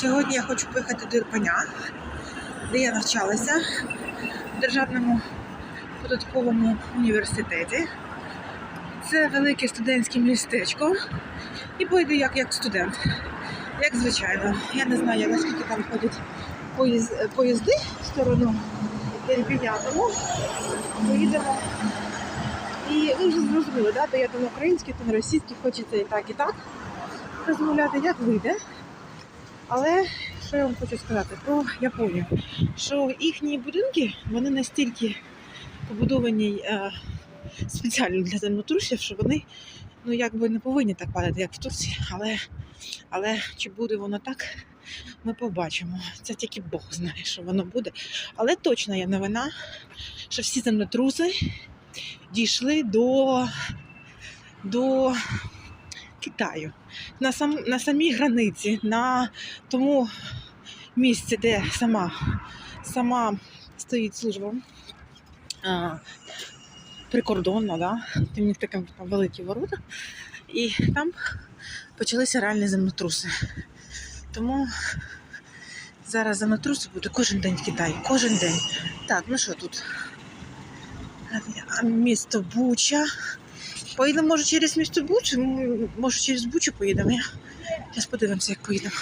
Сьогодні я хочу поїхати до Ірпеня, де я навчалася в Державному податковому університеті. Це велике студентське містечко. І поїду як, як студент. Як звичайно. Я не знаю, наскільки там ходять поїз- поїзди в сторону Ірпеня, тому поїдемо. І ви вже зрозуміли, да? то я там український, на російський, хочеться і так, і так розмовляти, як вийде. Але що я вам хочу сказати про Японію, що їхні будинки вони настільки побудовані е, спеціально для землетрусів, що вони ну якби не повинні так падати, як в Турції. Але, але чи буде воно так, ми побачимо. Це тільки Бог знає, що воно буде. Але точно є новина, що всі землетруси дійшли до, до Китаю. На, сам, на самій границі, на тому місці, де сама, сама стоїть служба а, прикордонна, да? у них такі великі ворота, і там почалися реальні землетруси. Тому зараз землетруси буде кожен день в Китаї, кожен день. Так, ну що тут? Місто Буча. Поїдемо, може, через місто Бучу, може через Бучу поїдемо. Я зараз подивимося, як поїдемо.